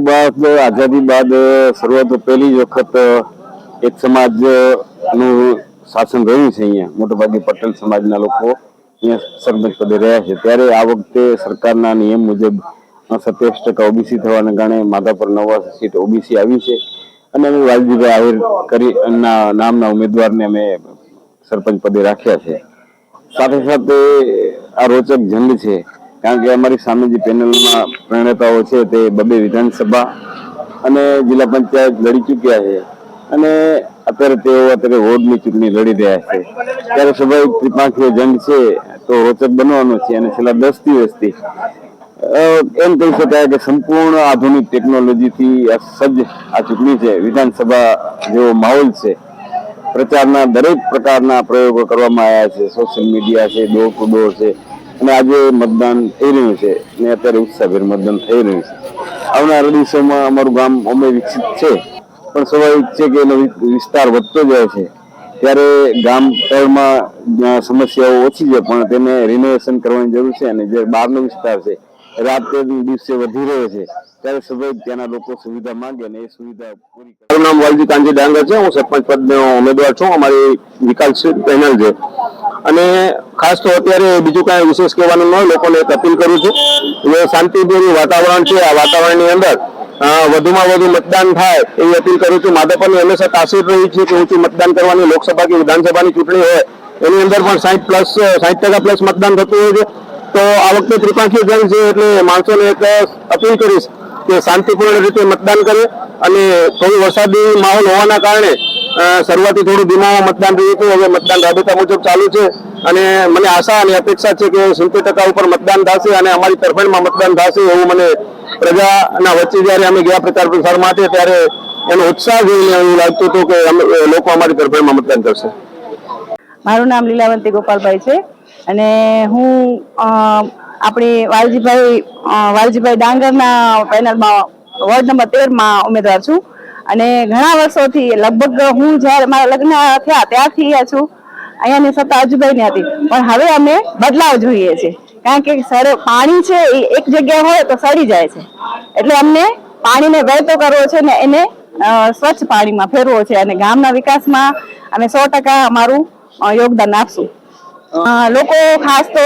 બાદ આઝાદી બાદ શરૂઆત પહેલી જ વખત એક સમાજનું શાસન રહ્યું છે અહીંયા. મોટાભાગે પટેલ સમાજના લોકો અહીંયા સરપંચ પદે રહ્યા છે. ત્યારે આ વખતે સરકારના નિયમ મુજબ સત્યાવીસ ટકા ઓબીસી થવાને કારણે માધાપર નવાસી સીટ ઓબીસી આવી છે. અને અમે વાલજીભાઈ આહિર કરી નામના ઉમેદવારને અમે સરપંચ પદે રાખ્યા છે. સાથે સાથે આ રોચક જંગ છે કારણ કે અમારી સામે જે પેનલમાં પ્રણેતાઓ છે તે બબે વિધાનસભા અને જિલ્લા પંચાયત લડી ચૂક્યા છે. અને અત્યારે તેઓ અત્યારે વોર્ડની ચૂંટણી લડી રહ્યા છે. ત્યારે સ્વાભાવિક ત્રિપાંખીય જંગ છે તો રોચક બનવાનો છે અને છેલ્લા દસ દિવસથી એમ કહી શકાય કે સંપૂર્ણ આધુનિક ટેકનોલોજીથી સજ્જ આ ચૂંટણી છે. વિધાનસભા જેવો માહોલ છે. પ્રચારના દરેક પ્રકારના પ્રયોગો કરવામાં આવ્યા છે. સોશિયલ મીડિયા છે ડોર ટુ ડોર છે. અને આજે મતદાન થઈ રહ્યું છે અને અત્યારે ઉત્સાહભેર મતદાન થઈ રહ્યું છે. આવનારા દિવસોમાં અમારું ગામ અમે વિકસિત છે, પણ સ્વાભાવિક છે કે એનો વિસ્તાર વધતો જાય છે. ત્યારે ગામ તળમાં સમસ્યાઓ ઓછી છે, પણ તેને રિનોવેશન કરવાની જરૂર છે અને જે બહારનો વિસ્તાર છે, રાતે દિવસે વધી રહ્યો છે. ત્યારે સ્વાભાવિક ત્યાંના લોકો સુવિધા માંગે અને એ સુવિધા પૂરી મારું નામ વાલજી કાંજી ડાંગર છે, હું સરપંચ પદનો ઉમેદવાર છું, અમારી વિકાસશીલ પેનલ છે. અને ખાસ તો અત્યારે બીજું કાંઈ વિશેષ કહેવાનું ન લોકોને એક અપીલ કરું છું. જે શાંતિપૂર્ણ વાતાવરણ છે, આ વાતાવરણની અંદર વધુમાં વધુ મતદાન થાય એવી અપીલ કરું છું. માધવપરની હંમેશા તાસીર રહી છે કે ઊંચું મતદાન કરવાની, લોકસભા કે વિધાનસભાની ચૂંટણી હોય, એની અંદર પણ સાઠ પ્લસ સાહીઠ ટકા પ્લસ મતદાન થતું હોય છે. તો આ વખતે ત્રિપાંખી જંગ છે એટલે માણસોને એક અપીલ કરીશ કે શાંતિપૂર્ણ રીતે મતદાન કરે અને થોડું વરસાદી માહોલ હોવાના કારણે શરૂઆતી થોડું ધીમા મતદાન રહ્યું હતું, હવે મતદાન રાબેતા મુજબ ચાલુ છે. અને મને આશા અને અપેક્ષા છે કે સિત્તેર ટકા ઉપર મતદાન થશે અને અમારી તરફેણમાં મતદાન થશે એવું મને પ્રજાના વચ્ચે જ્યારે અમે ગયા પ્રચાર પ્રસાર માટે, ત્યારે એનો ઉત્સાહ જોઈને એવું લાગતું હતું કે લોકો અમારી તરફેણમાં મતદાન કરશે. મારું નામ લીલાવંતી ગોપાલભાઈ છે અને હું આપણી વાલજીભાઈ વાલજીભાઈ ડાંગરના પેનલમાં, વોર્ડ નંબર તેરમાં ઉમેદવાર છું. અને ઘણા વર્ષોથી લગભગ હું જ્યારે મારા લગ્ન થયા ત્યારથી અહીંયા છું. અહીંયાની સત્તા અજુભાઈની હતી. પણ હવે અમે બદલાવ જોઈએ છે. કારણ કે સર, પાણી છે એ એક જગ્યાએ હોય તો સડી જાય છે. એટલે અમને પાણીને વહેતો કરવો છે ને એને સ્વચ્છ પાણીમાં ફેરવો છે. અને ગામના વિકાસમાં અમે સો ટકા અમારું યોગદાન આપશું. લોકો ખાસ તો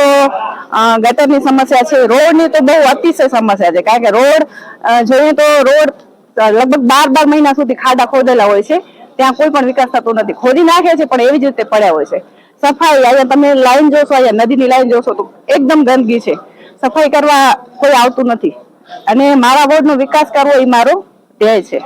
ગટરની સમસ્યા છે. રોડની તો બહુ અતિશય સમસ્યા છે. કારણ કે રોડ જોઈએ તો રોડ લગભગ બાર બાર મહિના સુધી ખાડા ખોદેલા હોય છે. ત્યાં કોઈ પણ વિકાસ થતો નથી. ખોદી નાખે છે, પણ એવી જ રીતે પડ્યા હોય છે. સફાઈ, અહીંયા તમે લાઈન જોશો, અહીંયા નદીની લાઈન જોશો, તો એકદમ ગંદકી છે. સફાઈ કરવા કોઈ આવતું નથી. અને મારા વોર્ડનો વિકાસ કરવો એ મારો ધ્યેય છે.